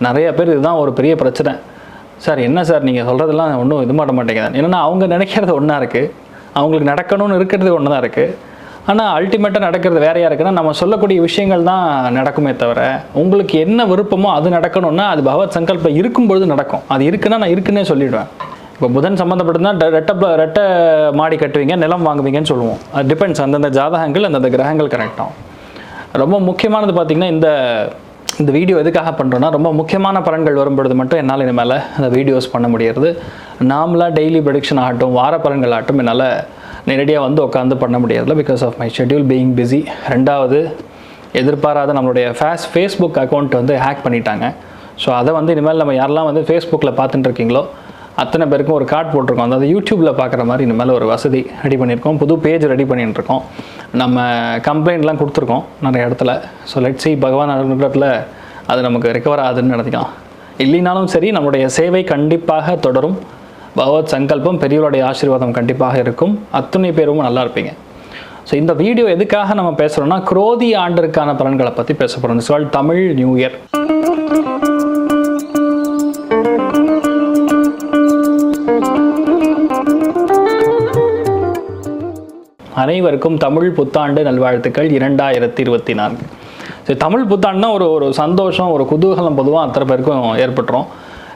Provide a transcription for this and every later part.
நிறைய பேர் இதுதான் ஒரு பெரிய பிரச்சனை. சார் என்ன சார் நீங்கள் சொல்கிறதெல்லாம் ஒன்றும் இது மாட்ட மாட்டேங்குது. என்னென்னா அவங்க நினைக்கிறது ஒன்றா இருக்குது அவங்களுக்கு நடக்கணும்னு இருக்கிறது ஒன்று தான் இருக்குது ஆனால் அல்டிமேட்டாக நடக்கிறது வேறையாக இருக்குன்னா நம்ம சொல்லக்கூடிய விஷயங்கள் தான் நடக்குமே தவிர உங்களுக்கு என்ன விருப்பமோ அது நடக்கணும்னா அது பகவத் சங்கல்பம் இருக்கும்பொழுது நடக்கும். அது இருக்குன்னா நான் இருக்குன்னே சொல்லிடுவேன். இப்போ புதன் சம்மந்தப்பட்டதுனா ரெட்டை ப- ரெட்டை மாடி கட்டுவீங்க நிலம் வாங்குவீங்கன்னு சொல்லுவோம். அது டிபெண்ட்ஸ் அந்தந்த ஜாதகங்கள் அந்தந்த கிரகங்கள் கரெக்டாகும் ரொம்ப முக்கியமானது பார்த்திங்கன்னா இந்த இந்த வீடியோ எதுக்காக பண்ணுறோன்னா ரொம்ப முக்கியமான பலன்கள் வரும்பொழுது மட்டும் என்னால் இனிமேல் அந்த வீடியோஸ் பண்ண முடியறது. நாமளாக டெய்லி ப்ரொடிக்ஷன் ஆகட்டும் வார பலன்கள் ஆகட்டும் என்னால் நேரடியாக வந்து உட்காந்து பண்ண முடியறதில்ல because of my schedule being busy ரெண்டாவது எதிர்பாராத நம்மளுடைய ஃபேஸ் ஃபேஸ்புக் அக்கௌண்ட் வந்து ஹேக் பண்ணிட்டாங்க. ஸோ அதை வந்து இனிமேல் நம்ம யாரெல்லாம் வந்து ஃபேஸ்புக்கில் பார்த்துட்டு இருக்கீங்களோ அத்தனை பேருக்கும் ஒரு கார்டு போட்டிருக்கோம். அதாவது யூடியூப்பில் பார்க்குற மாதிரி இனிமேல் ஒரு வசதி ரெடி பண்ணியிருக்கோம். புது பேஜ் ரெடி பண்ணிட்டு இருக்கோம். நம்ம கம்ப்ளைண்ட்லாம் கொடுத்துருக்கோம் நிறைய இடத்துல. ஸோ லெட் சி பகவான் அனுகிரகத்தில் அது நமக்கு ரெக்கவர் ஆகுதுன்னு நினைக்கலாம். இல்லைனாலும் சரி நம்முடைய சேவை கண்டிப்பாக தொடரும். பகவத் சங்கல்பம் பெரியவருடைய ஆசீர்வாதம் கண்டிப்பாக இருக்கும். அத்துணை பேரும் நல்லா இருப்பீங்க. ஸோ இந்த வீடியோ எதுக்காக நம்ம பேசுகிறோம்னா குரோதி ஆண்டிற்கான பலன்களை பற்றி பேச போகிறோம் சொல் தமிழ் நியூ இயர். அனைவருக்கும் தமிழ் புத்தாண்டு நல்வாழ்த்துக்கள் இரண்டாயிரத்தி இருபத்தி நான்கு ஸோ தமிழ் புத்தாண்டுனா ஒரு ஒரு சந்தோஷம் ஒரு குதூகலம் பொதுவாக அத்தனை பேருக்கும் ஏற்பட்டுரும்.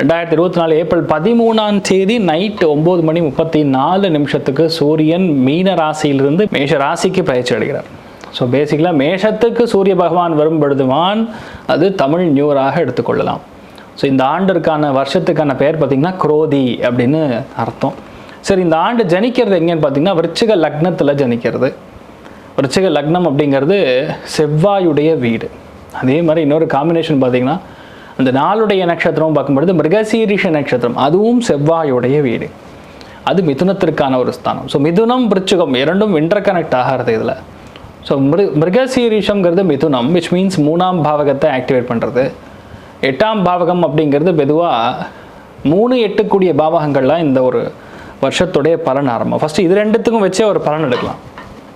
ரெண்டாயிரத்தி இருபத்தி நாலு ஏப்ரல் பதிமூணாம் தேதி நைட் ஒம்பது மணி முப்பத்தி நாலு நிமிஷத்துக்கு சூரியன் மீன ராசியிலிருந்து மேஷ ராசிக்கு பயிற்சி அடைகிறார். ஸோ பேசிக்கலாக மேஷத்துக்கு சூரிய பகவான் வரும் பொழுதுவான் அது தமிழ் நியூராக எடுத்துக்கொள்ளலாம். ஸோ இந்த ஆண்டிற்கான வருஷத்துக்கான பெயர் பார்த்திங்கன்னா குரோதி அப்படின்னு அர்த்தம். சரி இந்த ஆண்டு ஜனிக்கிறது எங்கேன்னு பார்த்தீங்கன்னா விருச்சிக லக்னத்தில் ஜனிக்கிறது. விருச்சிக லக்னம் அப்படிங்கிறது செவ்வாயுடைய வீடு. அதே மாதிரி இன்னொரு காம்பினேஷன் பார்த்தீங்கன்னா அந்த நாளுடைய நட்சத்திரம் பார்க்கும்பொழுது மிருகசீரிஷ நட்சத்திரம் அதுவும் செவ்வாயுடைய வீடு. அது மிதுனத்திற்கான ஒரு ஸ்தானம். ஸோ மிதுனம் விருச்சிகம் இரண்டும் இன்டர்கனெக்ட் ஆகிறது இதில். ஸோ மிரு மிருகசீரிஷங்கிறது மிதுனம் விச் மீன்ஸ் மூணாம் பாவகத்தை ஆக்டிவேட் பண்ணுறது எட்டாம் பாவகம் அப்படிங்கிறது பொதுவாக மூணு எட்டுக்கூடிய பாவகங்கள்லாம் இந்த ஒரு வருஷத்துடைய பலன் ஆரம்பம். ஃபஸ்ட்டு இது ரெண்டுத்துக்கும் வச்சே ஒரு பலன் எடுக்கலாம்.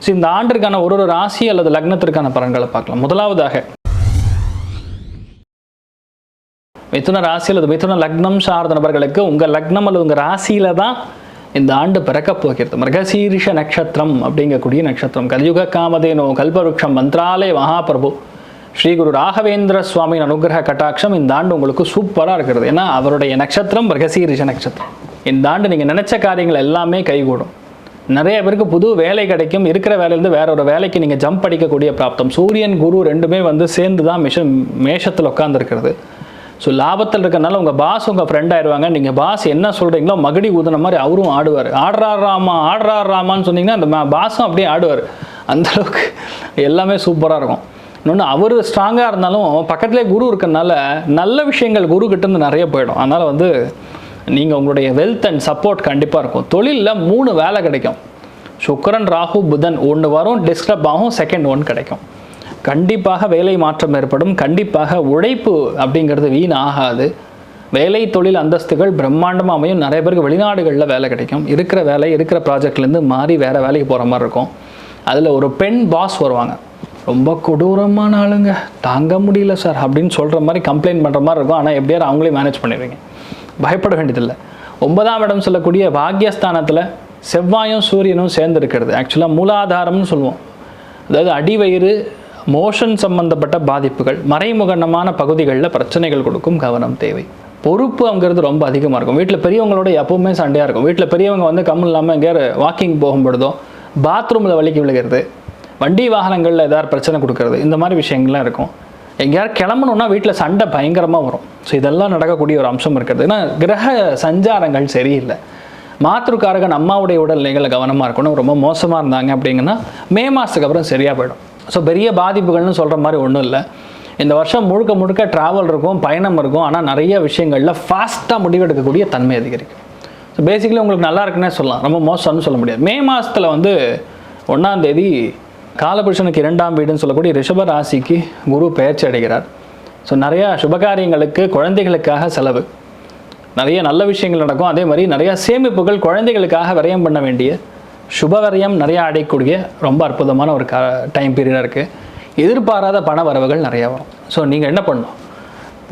ஸோ இந்த ஆண்டிற்கான ஒரு ஒரு ராசி அல்லது லக்னத்திற்கான பலன்களை பார்க்கலாம். முதலாவதாக மிதுன ராசி அல்லது மிதுன லக்னம் சார்ந்த நபர்களுக்கு உங்கள் லக்னம் அல்லது உங்கள் ராசியில தான் இந்த ஆண்டு பிறக்க போகிறது. மிருகசீரிஷ நட்சத்திரம் அப்படிங்கக்கூடிய நட்சத்திரம். கலியுக காமதேனோ கல்பவருஷம் மந்த்ராலய மகாபிரபு ஸ்ரீ குரு ராகவேந்திர சுவாமியின் அனுகிரக கட்டாட்சம் இந்த ஆண்டு உங்களுக்கு சூப்பராக இருக்கிறது. ஏன்னா அவருடைய நட்சத்திரம் மிருகசீரிஷ நட்சத்திரம். இந்த ஆண்டு நீங்கள் நினச்ச காரியங்கள் எல்லாமே கைகூடும். நிறைய பேருக்கு புது வேலை கிடைக்கும். இருக்கிற வேலையிலேருந்து வேற ஒரு வேலைக்கு நீங்கள் ஜம்ப் அடிக்கக்கூடிய பிராப்தம். சூரியன் குரு ரெண்டுமே வந்து சேர்ந்து தான் மிஷன் மேஷத்தில் உட்காந்துருக்கிறது ஸோ லாபத்தில் இருக்கறனால உங்கள் பாஸ் உங்கள் ஃப்ரெண்ட் ஆயிடுவாங்க நீங்கள் பாஸ் என்ன சொல்கிறீங்களோ மகடி ஊதுன மாதிரி அவரும் ஆடுவார். ஆடுறார் ராமா ஆடுறார் ராமான்னு சொன்னீங்கன்னா அந்த பாஸும் அப்படியே ஆடுவார். அந்தளவுக்கு எல்லாமே சூப்பராக இருக்கும். இன்னொன்று அவர் ஸ்ட்ராங்காக இருந்தாலும் பக்கத்துலேயே குரு இருக்கறனால நல்ல விஷயங்கள் குரு கிட்டேருந்து நிறைய போயிடும். அதனால் வந்து நீங்கள் உங்களுடைய வெல்த் அண்ட் சப்போர்ட் கண்டிப்பாக இருக்கும். தொழிலில் மூணு வேலை கிடைக்கும். சுக்கரன் ராகு புதன் ஒன்று வரும் டிஸ்டர்ப் ஆகும் செகண்ட் ஒன் கிடைக்கும். கண்டிப்பாக வேலை மாற்றம் ஏற்படும். கண்டிப்பாக உழைப்பு அப்படிங்கிறது வீண் ஆகாது வேலை தொழில் அந்தஸ்துகள் பிரம்மாண்டமாக அமையும். நிறைய பேருக்கு வெளிநாடுகளில் வேலை கிடைக்கும். இருக்கிற வேலை இருக்கிற ப்ராஜெக்ட்லேருந்து மாறி வேறு வேலைக்கு போகிற மாதிரி இருக்கும். அதில் ஒரு பெண் பாஸ் வருவாங்க. ரொம்ப கொடூரமான ஆளுங்க. தாங்க முடியல சார் அப்படின்னு சொல்கிற மாதிரி கம்ப்ளைண்ட் பண்ணுற மாதிரி இருக்கும். ஆனால் எப்படியாவது அவங்களே மேனேஜ் பண்ணிடுவீங்க. பயப்பட வேண்டியதில்லை. ஒன்பதாம் இடம் சொல்லக்கூடிய பாக்யஸ்தானத்தில் செவ்வாயும் சூரியனும் சேர்ந்து இருக்கிறது ஆக்சுவலாக மூலாதாரம்னு சொல்லுவோம். அதாவது அடிவயிறு மோஷன் சம்பந்தப்பட்ட பாதிப்புகள் மறைமுகமான பகுதிகளில் பிரச்சனைகள் கொடுக்கும் கவனம் தேவை. பொறுப்பு அங்கிறது ரொம்ப அதிகமாக இருக்கும். வீட்டில் பெரியவங்களோட எப்பவுமே சண்டையாக இருக்கும். வீட்டில் பெரியவங்க வந்து கம்மல் இல்லாமல் எங்கேயாவது வாக்கிங் போகும்பொழுதோ பாத்ரூமில் வலிக்கு விழுகிறது வண்டி வாகனங்களில் ஏதாவது பிரச்சனை கொடுக்கறது இந்த மாதிரி விஷயங்கள்லாம் இருக்கும். எங்கேயாவது கிளம்பணுன்னா வீட்டில் சண்டை பயங்கரமாக வரும். ஸோ இதெல்லாம் நடக்கக்கூடிய ஒரு அம்சம் இருக்கிறது. ஏன்னா கிரக சஞ்சாரங்கள் சரியில்லை. மாத்திருக்காரகன் அம்மாவுடைய உடல்நிலைகளை கவனமாக இருக்கணும். ரொம்ப மோசமாக இருந்தாங்க அப்படிங்கன்னா மே மாதத்துக்கு அப்புறம் சரியாக போயிடும். ஸோ பெரிய பாதிப்புகள்னு சொல்கிற மாதிரி ஒன்றும் இல்லை. இந்த வருஷம் முழுக்க முழுக்க ட்ராவல் இருக்கும் பயணம் இருக்கும். ஆனால் நிறைய விஷயங்களில் ஃபாஸ்ட்டாக முடிவெடுக்கக்கூடிய தன்மை அதிகரிக்கும். ஸோ பேசிக்கலி உங்களுக்கு நல்லா இருக்குன்னே சொல்லலாம். ரொம்ப மோசம்னு சொல்ல முடியாது. மே மாதத்தில் வந்து ஒன்றாந்தேதி காலபுருஷனுக்கு இரண்டாம் வீடுன்னு சொல்லக்கூடிய ரிஷப ராசிக்கு குரு பெயர்ச்சி அடைகிறார். ஸோ நிறையா சுபகாரியங்களுக்கு குழந்தைகளுக்காக செலவு. நிறைய நல்ல விஷயங்கள் நடக்கும். அதே மாதிரி நிறையா சேமிப்புகள் குழந்தைகளுக்காக விரயம் பண்ண வேண்டிய சுபவரியம் நிறையா அடையக்கூடிய ரொம்ப அற்புதமான ஒரு க டைம் பீரியடாக இருக்குது எதிர்பாராத பண வரவுகள் நிறையா வரும். ஸோ நீங்கள் என்ன பண்ணணும்?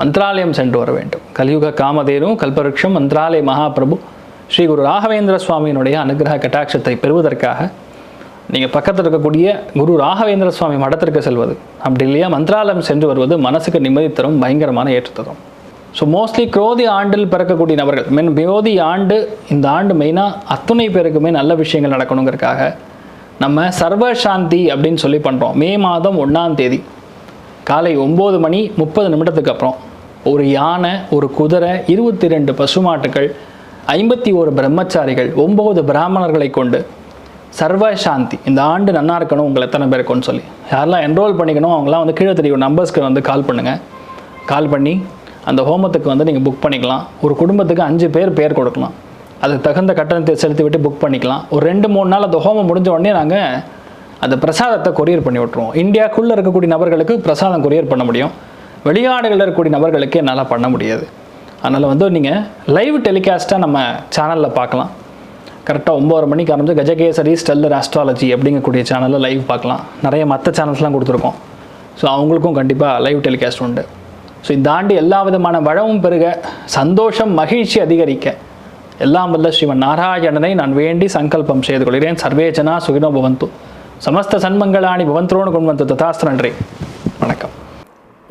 மந்திராலயம் சென்று வர வேண்டும். கலியுக காமதேனும் கல்பவருஷம் மந்த்ராலய மகாபிரபு ஸ்ரீ குரு ராகவேந்திர சுவாமியினுடைய அனுகிரக கட்டாட்சத்தை பெறுவதற்காக நீங்கள் பக்கத்தில் இருக்கக்கூடிய குரு ராகவேந்திர சுவாமி மடத்திற்கு செல்வது. அப்படி இல்லையா? மந்திராலயம் சென்று வருவது மனசுக்கு நிம்மதி தரும் பயங்கரமான ஏற்றத்தரும். ஸோ மோஸ்ட்லி குரோதி ஆண்டில் பிறக்கக்கூடிய நபர்கள் மீன் விரோதி ஆண்டு இந்த ஆண்டு மெயினாக அத்துணை பேருக்குமே நல்ல விஷயங்கள் நடக்கணுங்கிறதுக்காக நம்ம சர்வ சாந்தி அப்படின்னு சொல்லி பண்ணுறோம் மே மாதம் ஒன்றாம் தேதி. காலை ஒம்பது மணி முப்பது நிமிடத்துக்கு அப்புறம் ஒரு யானை ஒரு குதிரை இருபத்தி ரெண்டு பசுமாட்டுகள் ஐம்பத்தி ஒரு பிரம்மச்சாரிகள் ஒம்பது பிராமணர்களை கொண்டு சர்வ சாந்தி. இந்த ஆண்டு நல்லா இருக்கணும் உங்களை எத்தனை பேர் இருக்கும்னு சொல்லி. யாரெல்லாம் என்ரோல் பண்ணிக்கணும் அவங்களாம் வந்து கீழே தெரியும். நம்பர்ஸ்க்கு வந்து கால் பண்ணுங்கள் கால் பண்ணி அந்த ஹோமத்துக்கு வந்து நீங்கள் புக் பண்ணிக்கலாம். ஒரு குடும்பத்துக்கு அஞ்சு பேர் பேர் கொடுக்கலாம். அதுக்கு தகுந்த கட்டணத்தை செலுத்தி விட்டு புக் பண்ணிக்கலாம். ஒரு ரெண்டு மூணு நாள் அந்த ஹோமம் முடிஞ்ச உடனே நாங்கள் அந்த பிரசாதத்தை கொரியர் பண்ணி விட்ருவோம் இந்தியாக்குள்ளே இருக்கக்கூடிய நபர்களுக்கு பிரசாதம் கொரியர் பண்ண முடியும். வெளிநாடுகளில் இருக்கக்கூடிய நபர்களுக்கு என்னால் பண்ண முடியாது. அதனால் வந்து நீங்கள் லைவ் டெலிகாஸ்ட்டாக நம்ம சேனலில் பார்க்கலாம். கரெக்டாக ஒம்பது மணிக்கு ஆரம்பிச்சு கஜகேசரி ஸ்டெல்லர் ஆஸ்ட்ராலஜி அப்படிங்கக்கூடிய சேனலில் லைவ் பார்க்கலாம். நிறைய மற்ற சேனல்ஸ்லாம் கொடுத்துருக்கோம். ஸோ அவங்களுக்கும் கண்டிப்பாக லைவ் டெலிகாஸ்ட் உண்டு. ஸோ இதை தாண்டி எல்லா விதமான வளமும் பெருக சந்தோஷம் மகிழ்ச்சி அதிகரிக்க எல்லாம் வல்ல ஸ்ரீமன் நாராயணனை நான் வேண்டி சங்கல்பம் செய்து கொள்கிறேன். சர்வேஜனா சுகினோ பவந்து. சமஸ்த சன்மங்களாணி பவந்தரோனு கொண்டு வந்து ததாஸ்து நன்றி. வணக்கம்.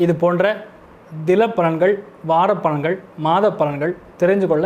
இது போன்ற தில பலன்கள் வார பலன்கள் மாத பலன்கள் தெரிஞ்சு கொள்ள